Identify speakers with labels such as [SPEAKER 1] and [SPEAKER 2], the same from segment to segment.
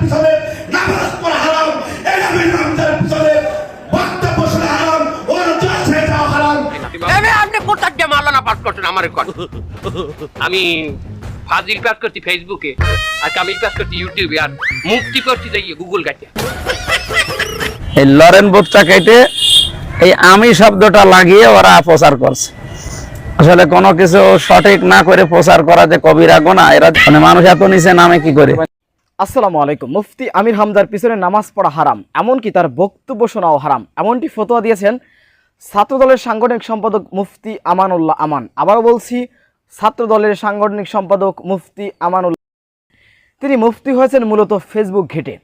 [SPEAKER 1] পিছনে নামাজ পড়া হারাম। পিছনে বক্তব্য শোনা হারাম ওর যাচ্ছে যাওয়া হারাম।
[SPEAKER 2] আপনি দিয়ে পাস করছেন আমার কর আমি ফাজিল পাস করছি ফেসবুকে আর কামিল পাস করছি ইউটিউবে আর মুক্তি করছি দেখি গুগল গাছে।
[SPEAKER 3] এই লরেন বোধটা কেটে এই আমি শব্দটা লাগিয়ে ওরা প্রচার করছে। আসলে কোনো কিছু সঠিক না করে প্রচার করা যে কবিরা গোনা এরা মানে মানুষ এত নিচে নামে কি করে?
[SPEAKER 4] আসসালামু আলাইকুম। মুফতি আমির হামদার পিছনে নামাজ পড়া হারাম, এমনকি তার বক্তব্য শোনাও হারাম। এমনটি ফতোয়া দিয়েছেন ছাত্রদলের সাংগঠনিক সম্পাদক মুফতি আমানুল্লাহ আমান। আবারও বলছি, ছাত্রদলের সাংগঠনিক সম্পাদক মুফতি আমানুল্লাহ তিনি মুফতি হয়েছেন মূলত ফেসবুক ঘেটে।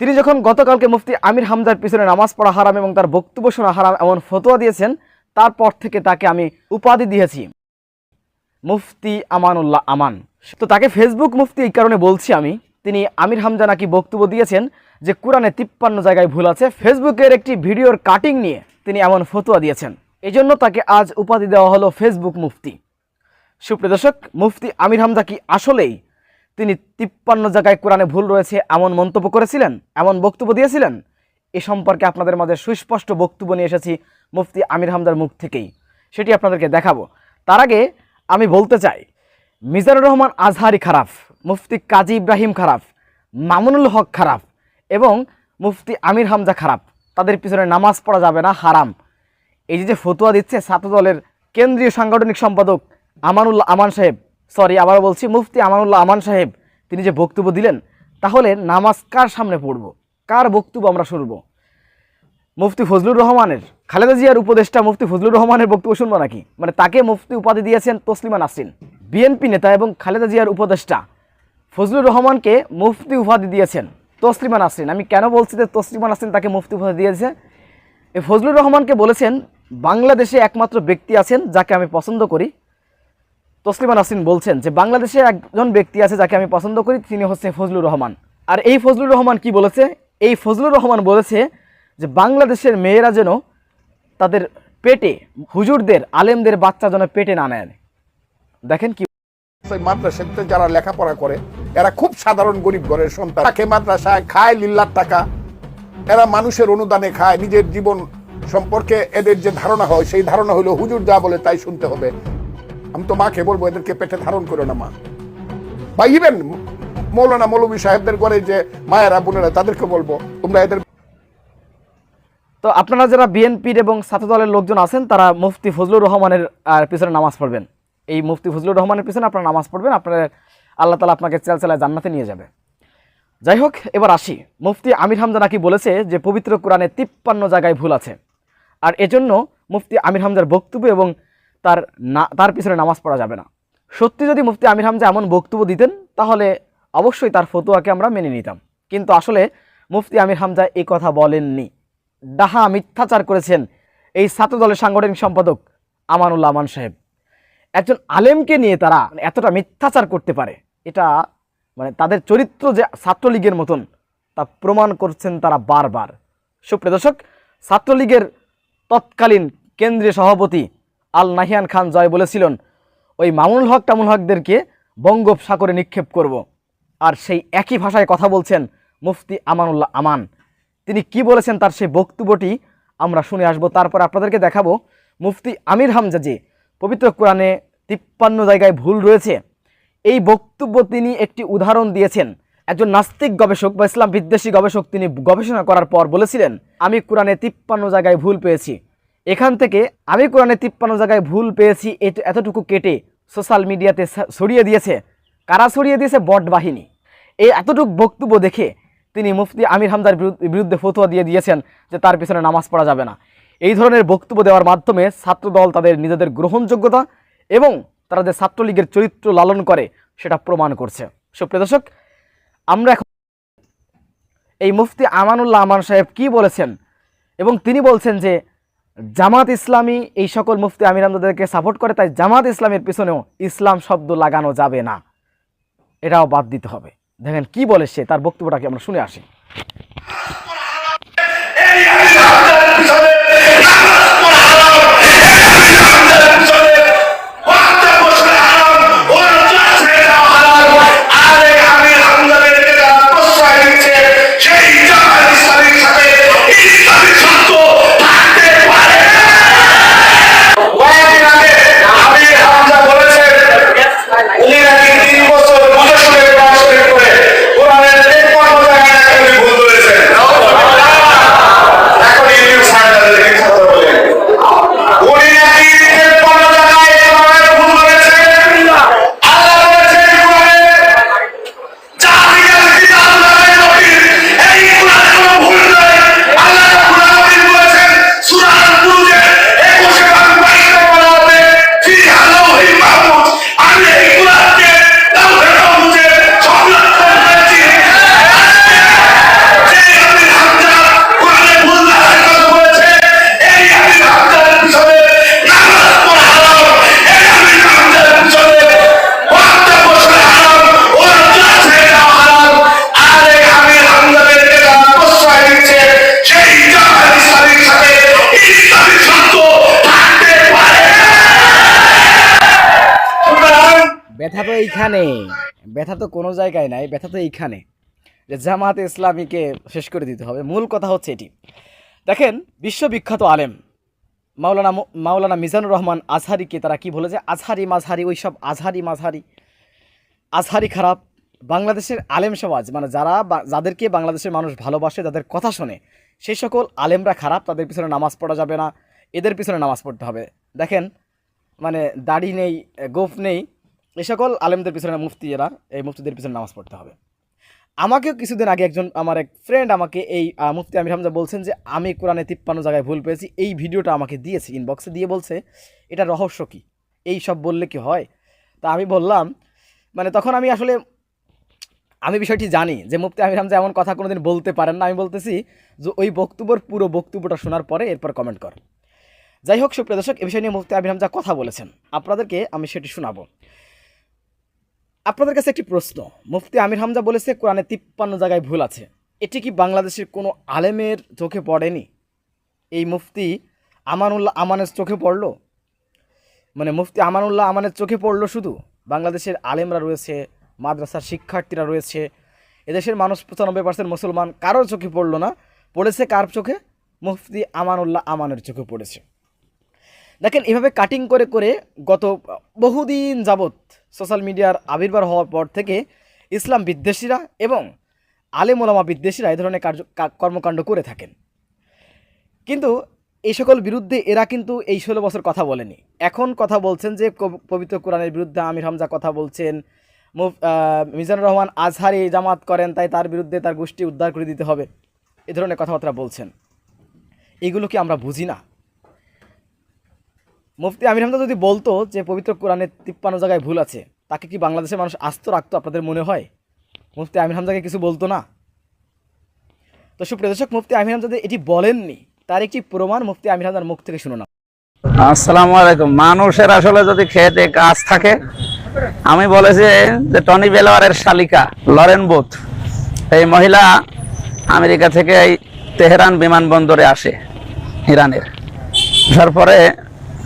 [SPEAKER 4] তিনি যখন গতকালকে মুফতি আমির হামদার পিছনে নামাজ পড়া হারাম এবং তার বক্তব্য শোনা হারাম এমন ফতোয়া দিয়েছেন, তারপর থেকে তাকে আমি উপাধি দিয়েছি মুফতি আমানুল্লাহ আমান। তো তাকে ফেসবুক মুফতি এই কারণে বলছি আমি তিনি আমির হামজা নাকি বক্তব্য দিয়েছেন যে কোরআনে তিপ্পান্ন জায়গায় ভুল আছে, ফেসবুকের একটি ভিডিওর কাটিং নিয়ে তিনি এমন ফতোয়া দিয়েছেন। এই জন্য তাকে আজ উপাধি দেওয়া হলো ফেসবুক মুফতি। সুপ্রিয় দর্শক, মুফতি আমির হামজা কি আসলেই তিনি তিপ্পান্ন জায়গায় কোরআনে ভুল রয়েছে এমন মন্তব্য করেছিলেন, এমন বক্তব্য দিয়েছিলেন? এ সম্পর্কে আপনাদের মাঝে সুস্পষ্ট বক্তব্য নিয়ে এসেছি মুফতি আমির হামদার মুখ থেকেই। সেটি আপনাদেরকে দেখাবো। তার আগে আমি বলতে চাই মিজানুর রহমান আজহারি খারাপ, মুফতি কাজী ইব্রাহিম খারাপ, মামুনুল হক খারাপ এবং মুফতি আমির হামজা খারাপ। তাদের পিছনে নামাজ পড়া যাবে না, হারাম। এই যে ফতুয়া দিচ্ছে ছাত্রদলের কেন্দ্রীয় সাংগঠনিক সম্পাদক আমানুল্লাহ আমান সাহেব সরি আবার বলছি, মুফতি আমানুল্লাহ আমান সাহেব, তিনি যে বক্তব্য দিলেন, তাহলে নামাজ কার সামনে পড়ব? কার বক্তব্য আমরা শুনব? মুফতি ফজলুর রহমানের, খালেদা জিয়ার উপদেষ্টা মুফতি ফজলুর রহমানের বক্তব্য শুনব নাকি? মানে তাকে মুফতি উপাধি দিয়েছেন তসলিমা নাসরিন। বিএনপি নেতা এবং খালেদা জিয়ার উপদেষ্টা। ফজলুর রহমানকে মুফতি উপাধি দিয়েছেন। তসলিমা নাসরিন। আমি কেন বলছি যে তসলিমা নাসরিন তাকে মুফতি উপাধি দিয়েছে? এই ফজলুর রহমানকে বলেছেন, বাংলাদেশে একমাত্র ব্যক্তি আছেন যাকে আমি পছন্দ করি। তসলিমা নাসরিন বলছেন যে, বাংলাদেশে একজন ব্যক্তি আছে যাকে আমি পছন্দ করি, তিনি হচ্ছে ফজলুর রহমান। আর এই ফজলুর রহমান কি বলেছে? এই ফজলুর রহমান বলেছে যে, বাংলাদেশের মেয়েরা যেন তাদের পেটে হুজুরদের, আলেমদের বাচ্চা যেন পেটে না নেয়। দেখেন কি
[SPEAKER 5] মাদ্রাসাতে যারা লেখাপড়া করে এরা খুব সাধারণ গরিব ঘরের সন্তান। থাকে মাদ্রাসায় খায় লিল্লার টাকা। এরা মানুষের অনুদানে খায় নিজের জীবন সম্পর্কে এদের যে ধারণা হয় সেই ধারণা হলো হুজুর যা বলে তাই শুনতে হবে। আমি তো মাকে বলব এদেরকে পেটে ধারণ করো না মা। বা ইভেন মৌলানা মৌলবী সাহেবদের ঘরে যে মায়েরা বোনেরা তাদেরকে বলব তোমরা এদের
[SPEAKER 4] তো আপনারা যারা বিএনপির এবং ছাত্র দলের লোকজন আছেন তারা মুফতি ফজলুর রহমানের পিছনে নামাজ পড়বেন। এই মুফতি ফজলুর রহমানের পিছনে আপনারা নামাজ পড়বেন, আপনার আল্লাহ তালা আপনাকে চাল চালায় জান্নাতে নিয়ে যাবে। যাই হোক, এবার আসি। মুফতি আমির হামজা নাকি বলেছে যে পবিত্র কোরআনে তিপ্পান্ন জায়গায় ভুল আছে। আর এজন্য মুফতি আমির হামজার বক্তব্য এবং তার না, তার পিছনে নামাজ পড়া যাবে না। সত্যি যদি মুফতি আমির হামজা এমন বক্তব্য দিতেন, তাহলে অবশ্যই তার ফতোয়াকে আমরা মেনে নিতাম। কিন্তু আসলে মুফতি আমির হামজা এই কথা বলেননি। ডাহা মিথ্যাচার করেছেন এই ছাত্র দলের সাংগঠনিক সম্পাদক আমানুল্লাহ আমান সাহেব। একজন আলেমকে নিয়ে তারা এতটা মিথ্যাচার করতে পারে। এটা মানে তাদের চরিত্র যে ছাত্রলীগের মতন, তা প্রমাণ করছেন তারা বারবার। সুপ্রিয় দর্শক, ছাত্রলীগের তৎকালীন কেন্দ্রীয় সভাপতি আল নাহিয়ান খান জয় বলেছিলেন, ওই মামুনুল হক টামুল হকদেরকে বঙ্গোপসাগরে নিক্ষেপ করব। আর সেই একই ভাষায় কথা বলছেন মুফতি আমানুল্লাহ আমান। তিনি কি বলেছেন তার সেই বক্তব্যটি আমরা শুনে আসব। তারপর আপনাদেরকে দেখাবো মুফতি আমির হামজা যে পবিত্র কোরআনে তিপ্পান্ন জায়গায় ভুল রয়েছে। এই বক্তব্য তিনি একটি উদাহরণ দিয়েছেন। একজন নাস্তিক গবেষক বা ইসলাম বিদ্বেষী গবেষক তিনি গবেষণা করার পর বলেছিলেন, আমি কোরআনে তিপ্পান্ন জায়গায় ভুল পেয়েছি। এখান থেকে আমি কোরআনে তিপ্পান্ন জায়গায় ভুল পেয়েছি এতটুকু কেটে সোশ্যাল মিডিয়াতে ছড়িয়ে দিয়েছে। কারা ছড়িয়ে দিয়েছে? বট বাহিনী। এই এতটুকু বক্তব্য দেখে তিনি মুফতি আমির হামদার বিরুদ্ধে ফতোয়া দিয়ে দিয়েছেন যে তার পিছনে নামাজ পড়া যাবে না। এই ধরনের বক্তব্য দেওয়ার মাধ্যমে ছাত্রদল তাদের নিজেদের গ্রহণযোগ্যতা এবং তারা যে ছাত্রলীগের চরিত্র লালন করে, সেটা প্রমাণ করছে। সুপ্রিয় দর্শক, আমরা এখন এই মুফতি আমানুল্লাহ আমান সাহেব কি বলেছেন? এবং তিনি বলছেন যে, জামাত ইসলামী এই সকল মুফতি আমির সাপোর্ট করে, তাই জামাত ইসলামের পিছনেও ইসলাম শব্দ লাগানো যাবে না। এটাও বাদ দিতে হবে। দেখেন কি বলে সে, তার বক্তব্যটাকে আমরা শুনে আসি। এইখানে ব্যথা তো কোনো জায়গায় নাই, ব্যথা তো এইখানে। যে জামাত ইসলামীকে শেষ করে দিতে হবে, মূল কথা হচ্ছে এটি। দেখেন, বিশ্ববিখ্যাত আলেম, মাওলানা মাওলানা মিজানুর রহমান আজহারিকে তারা কি বলেছে? আজহারি মাঝহারি ওই সব আজহারি মাঝহারি। আজহারি খারাপ, বাংলাদেশের আলেম সমাজ মানে যারা যাদেরকে বাংলাদেশের মানুষ ভালোবাসে, যাদের কথা শোনে, সেই সকল আলেমরা খারাপ, তাদের পিছনে নামাজ পড়া যাবে না, এদের পিছনে নামাজ পড়তে হবে। দেখেন মানে দাড়ি নেই, গোফ নেই এই সকল আলেমদের পিছনে মুফতি এরা, এই মুফতিদের পিছনে নামাজ পড়তে হবে। আমাকেও কিছুদিন আগে একজন আমার এক ফ্রেন্ড আমাকে এই মুফতি আমির হামজা বলছেন যে, আমি কোরআনে তিপ্পান্ন জায়গায় ভুল পেয়েছি, এই ভিডিওটা আমাকে দিয়েছে ইনবক্সে দিয়ে বলছে, এটা রহস্য কি? এই সব বললে কি হয়? তা আমি বললাম মানে তখন আমি আসলে, আমি বিষয়টি জানি যে, মুফতি আমির হামজা এমন কথা কোনোদিন বলতে পারেন না। আমি বলতেছি যে, ওই বক্তব্যর পুরো বক্তব্যটা শোনার পরে এরপর কমেন্ট কর। যাই হোক, সুপ্রিয় দর্শক, এ বিষয় নিয়ে মুফতি আমির হামজা কথা বলেছেন। আপনাদেরকে আমি সেটি শোনাবো। আপনাদের কাছে একটি প্রশ্ন। মুফতি আমির হামজা বলেছে, কোরআনে তিপ্পান্ন জায়গায় ভুল আছে। এটি কি বাংলাদেশের কোনো আলেমের চোখে পড়েনি? এই মুফতি আমানুল্লাহ আমানের চোখে পড়ল? মানে মুফতি আমানুল্লাহ আমানের চোখে পড়ল শুধু? বাংলাদেশের আলেমরা রয়েছে, মাদ্রাসার শিক্ষার্থীরা রয়েছে, এদেশের মানুষ পঁচানব্বই পার্সেন্ট মুসলমান, কারোর চোখে পড়ল না? পড়েছে কার চোখে? মুফতি আমানুল্লাহ আমানের চোখে পড়েছে। দেখেন, এভাবে কাটিং করে করে গত বহুদিন যাবৎ সোশ্যাল মিডিয়ার আবির্ভাব হওয়ার পর থেকে ইসলাম বিদ্বেষীরা এবং আলেমোলামা বিদ্বেষীরা এই ধরনের কার্য কর্মকাণ্ড করে থাকেন। কিন্তু এই সকল বিরুদ্ধে এরা কিন্তু এই ষোলো বছর কথা বলেনি। এখন কথা বলছেন যে পবিত্র কোরআনের বিরুদ্ধে আমির হামজা কথা বলছেন মিজানুর রহমান আজহারি জামাত করেন, তাই তার বিরুদ্ধে তার গোষ্ঠী উদ্ধার করে দিতে হবে। এ ধরনের কথাবার্তা বলছেন। এগুলো কি আমরা বুঝি না? মুফতি আমির হামজা যদি বলতো যে পবিত্র কোরআনের তিপ্পান্ন জায়গায় ভুল আছে, তাকে কি বাংলাদেশের মানুষ আস্ত রাখতো আপনাদের মনে হয়? মুফতি আমির হামজাকে কিছু বলতো না? তো সুপ্রিয় মুফতি আমির যে এটি বলেননি, তার একটি প্রমাণ মুফতি আমির হামজার মুখ থেকে শুনুন।
[SPEAKER 3] আসসালামু আলাইকুম। মানুষের আসলে যদি খেতে কাজ থাকে, আমি বলেছি যে টনি বেলোয়ারের শালিকা লরেন বুথ, এই মহিলা আমেরিকা থেকে এই তেহরান বিমানবন্দরে আসে, ইরানের। আসার পরে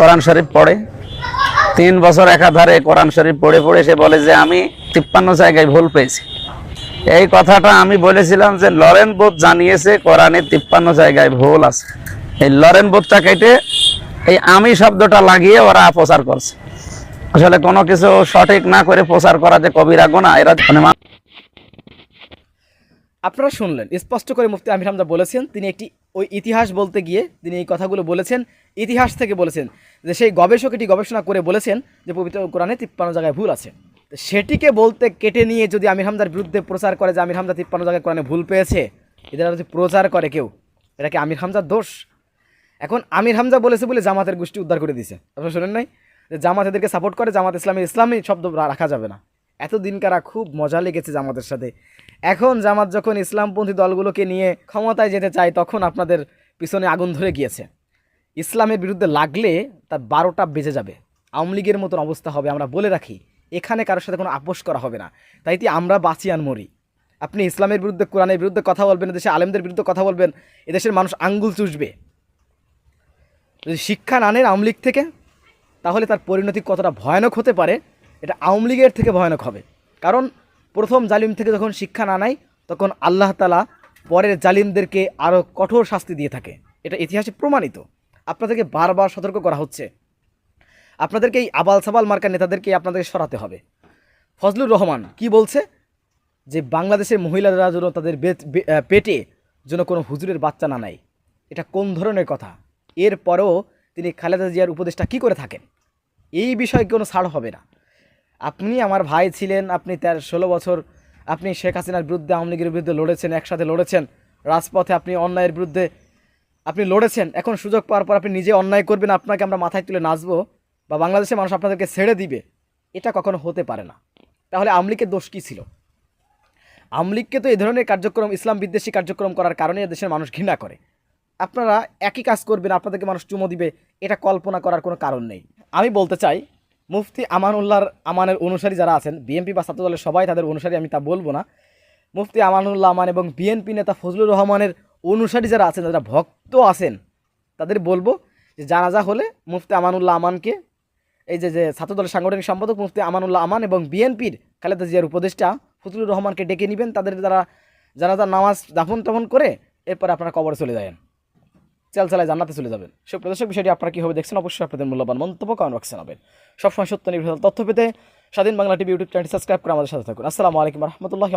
[SPEAKER 3] কোরআন শরীফ পড়ে। তিন বছর একাধারে কোরআন শরীফ পড়ে পড়ে সে বলে যে, আমি তিপ্পান্ন জায়গায় ভুল পেয়েছি। এই কথাটা আমি বলেছিলাম যে, লরেন বোধ জানিয়েছে কোরআনে তিপ্পান্ন জায়গায় ভুল আছে। এই লরেন বোধটা কেটে এই আমি শব্দটা লাগিয়ে ওরা প্রচার করছে। আসলে কোনো কিছু সঠিক না করে প্রচার করা যে কবিরা গোনা এরা মানে
[SPEAKER 4] আপনারা শুনলেন, স্পষ্ট করে মুফতি আমির হামজা বলেছেন, তিনি একটি ওই ইতিহাস বলতে গিয়ে তিনি এই কথাগুলো বলেছেন ইতিহাস থেকে বলেছেন যে সেই গবেষক এটি গবেষণা করে বলেছেন যে পবিত্র কোরআনে তিপ্পান্ন জায়গায় ভুল আছে। সেটিকে বলতে কেটে নিয়ে যদি আমির হামজার বিরুদ্ধে প্রচার করে যে আমির হামজা তিপ্পান্ন জায়গায় কোরআনে ভুল পেয়েছে, এদের যদি প্রচার করে কেউ এটা কি আমির হামজার দোষ? এখন আমির হামজা বলেছে বলে জামাতের গোষ্ঠী উদ্ধার করে দিছে আপনারা শোনেন নাই? যে জামাত এদেরকে সাপোর্ট করে, জামাত ইসলামী ইসলামী শব্দ রাখা যাবে না। এতদিন কারা খুব মজা লেগেছে জামাতের সাথে। এখন জামাত যখন ইসলামপন্থী দলগুলোকে নিয়ে ক্ষমতায় যেতে চায়, তখন আপনাদের পিছনে আগুন ধরে গিয়েছে। ইসলামের বিরুদ্ধে লাগলে তার বারোটা বেজে যাবে। আওয়ামী লীগের মতন অবস্থা হবে। আমরা বলে রাখি, এখানে কারোর সাথে কোনো আপোষ করা হবে না। তাইতে আমরা বাঁচি আর মরি? আপনি ইসলামের বিরুদ্ধে, কোরআনের বিরুদ্ধে কথা বলবেন দেশে আলেমদের বিরুদ্ধে কথা বলবেন, এদেশের মানুষ আঙ্গুল চুষবে। যদি শিক্ষা না নেন আওয়ামী লীগ থেকে, তাহলে তার পরিণতি কতটা ভয়ানক হতে পারে, এটা আওয়ামী লীগের থেকে ভয়ানক হবে। কারণ প্রথম জালিম থেকে যখন শিক্ষা না নেয়, তখন আল্লাহ তালা পরের জালিমদেরকে আরও কঠোর শাস্তি দিয়ে থাকে। এটা ইতিহাসে প্রমাণিত। আপনাদেরকে বারবার সতর্ক করা হচ্ছে। আপনাদেরকে এই আবাল সাবাল মার্কা নেতাদেরকে আপনাদেরকে সরাতে হবে। ফজলুর রহমান কি বলছে? যে বাংলাদেশের মহিলারা যেন তাদের পেটে যেন কোনো হুজুরের বাচ্চা না নেয়। এটা কোন ধরনের কথা? এরপরেও তিনি খালেদা জিয়ার উপদেশটা কি করে থাকেন? এই বিষয়ে কোনো ছাড় হবে না। আপনি আমার ভাই ছিলেন, আপনি তার ষোলো বছর, আপনি শেখ হাসিনার বিরুদ্ধে, আওয়ামী লীগের বিরুদ্ধে লড়েছেন, একসাথে লড়েছেন। রাজপথে আপনি অন্যায়ের বিরুদ্ধে আপনি লড়েছেন, এখন সুযোগ পাওয়ার পর আপনি নিজে অন্যায় করবেন, আপনাকে আমরা মাথায় তুলে নাচবো বা বাংলাদেশের মানুষ আপনাদেরকে ছেড়ে দিবে, এটা কখনো হতে পারে না। তাহলে আওয়ামী লীগের দোষ কী ছিল? আওয়ামী লীগকে তো এই ধরনের কার্যক্রম, ইসলাম বিদ্বেষী কার্যক্রম করার কারণে দেশের মানুষ ঘৃণা করে। আপনারা একই কাজ করবেন, আপনাদেরকে মানুষ চুমো দিবে, এটা কল্পনা করার কোনো কারণ নেই। আমি বলতে চাই, মুফতি আমানুল্লাহর আমানের অনুসারী যারা আছেন, বিএনপি বা ছাত্র দলের সবাই তাদের অনুসারী, আমি তা বলব না। মুফতি আমানুল্লাহ আমান এবং বিএনপি নেতা ফজলুর রহমানের অনুসারী যারা আছেন, যারা ভক্ত আছেন, তাদের বলব যে জানাজা হলে মুফতি আমানুল্লাহ আমানকে, এই যে যে ছাত্রদলের সাংগঠনিক সম্পাদক মুফতি আমানুল্লাহ আমান এবং বিএনপির খালেদা জিয়ার উপদেষ্টা ফজলুর রহমানকে ডেকে নেবেন। তাদের দ্বারা জানাজা, নামাজ দাফন টাফন করে এরপরে আপনারা কবরে চলে যাবেন। চালচালায় জান্নাতে চলে যাবেন। সে প্রদর্শক বিষয়টি আপনারা কীভাবে দেখছেন অবশ্যই আপনাদের মূল্যবান মন্তব্য কমেন্ট বক্সে জানাবেন। সবসময় সত্য নির্ভর তথ্য পেতে স্বাধীন বাংলা টিভি ইউটিউব চ্যানেলটি সাবস্ক্রাইব করে আমাদের সাথে থাকুন। আসসালামু আলাইকুম রহমতুল্লাহ